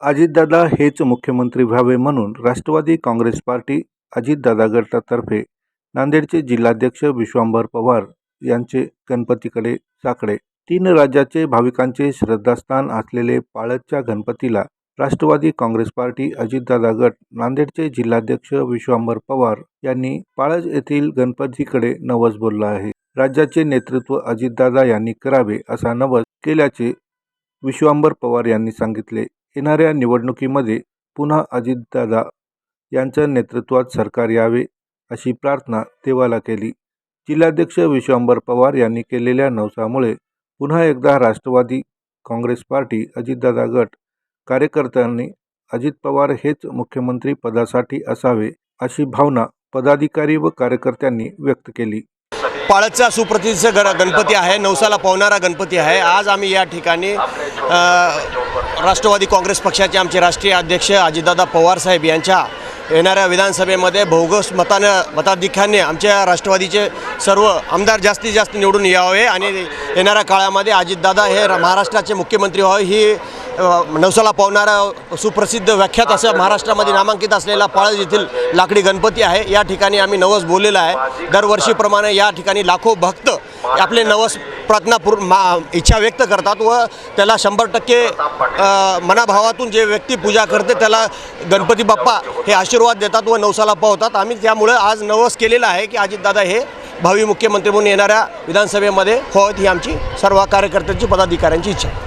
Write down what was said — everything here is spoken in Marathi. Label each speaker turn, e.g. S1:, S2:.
S1: अजितदादा हेच मुख्यमंत्री व्हावे म्हणून राष्ट्रवादी काँग्रेस पार्टी अजितदादा गटातर्फे नांदेडचे जिल्हाध्यक्ष विश्वांभर पवार यांचे गणपतीकडे साकडे. तीन राज्याचे भाविकांचे श्रद्धास्थान असलेले पाळतच्या गणपतीला राष्ट्रवादी काँग्रेस पार्टी अजितदादा गट नांदेडचे जिल्हाध्यक्ष विश्वांभर पवार यांनी पाळज येथील गणपतीकडे नवस बोलला आहे. राज्याचे नेतृत्व अजितदादा यांनी करावे असा नवस केल्याचे विश्वांभर पवार यांनी सांगितले. येणाऱ्या निवडणुकीमध्ये पुन्हा अजितदादा यांच्या नेतृत्वात सरकार यावे अशी प्रार्थना देवाला केली. जिल्हाध्यक्ष विश्वंबर पवार यांनी केलेल्या नवसामुळे पुन्हा एकदा राष्ट्रवादी काँग्रेस पार्टी अजितदादा गट कार्यकर्त्यांनी अजित पवार हेच मुख्यमंत्री पदासाठी असावे अशी भावना पदाधिकारी व कार्यकर्त्यांनी व्यक्त केली.
S2: पाळतचा सुप्रसिद्ध गर गणपती आहे नवसाला पावणारा गणपती आहे. आज आम्ही या ठिकाणी राष्ट्रवादी काँग्रेस पक्षाचे आमचे राष्ट्रीय अध्यक्ष अजितदादा पवारसाहेब यांच्या येणाऱ्या विधानसभेमध्ये भौगस मतानं मताधिक्याने आमच्या राष्ट्रवादीचे सर्व आमदार जास्तीत जास्त निवडून यावे आणि येणाऱ्या काळामध्ये अजितदादा हे महाराष्ट्राचे मुख्यमंत्री व्हावे ही नवसाला पावणारा सुप्रसिद्ध व्याख्यात असं महाराष्ट्रामध्ये नामांकित असलेला पाळज येथील लाकडी गणपती आहे. या ठिकाणी आम्ही नवस बोललेला आहे. दरवर्षीप्रमाणे या ठिकाणी लाखो भक्त आपले नवस प्रार्थना पूर मा इच्छा व्यक्त करतात व त्याला शंभर टक्के मनाभावातून जे व्यक्ती पूजा करते त्याला गणपती बाप्पा हे आशीर्वाद देतात व नवसाला पावतात. आम्ही त्यामुळे आज नवस केलेला आहे की अजितदादा हे भावी मुख्यमंत्री म्हणून येणाऱ्या विधानसभेमध्ये व्हावेत ही आमची सर्व कार्यकर्त्यांची पदाधिकाऱ्यांची इच्छा आहे.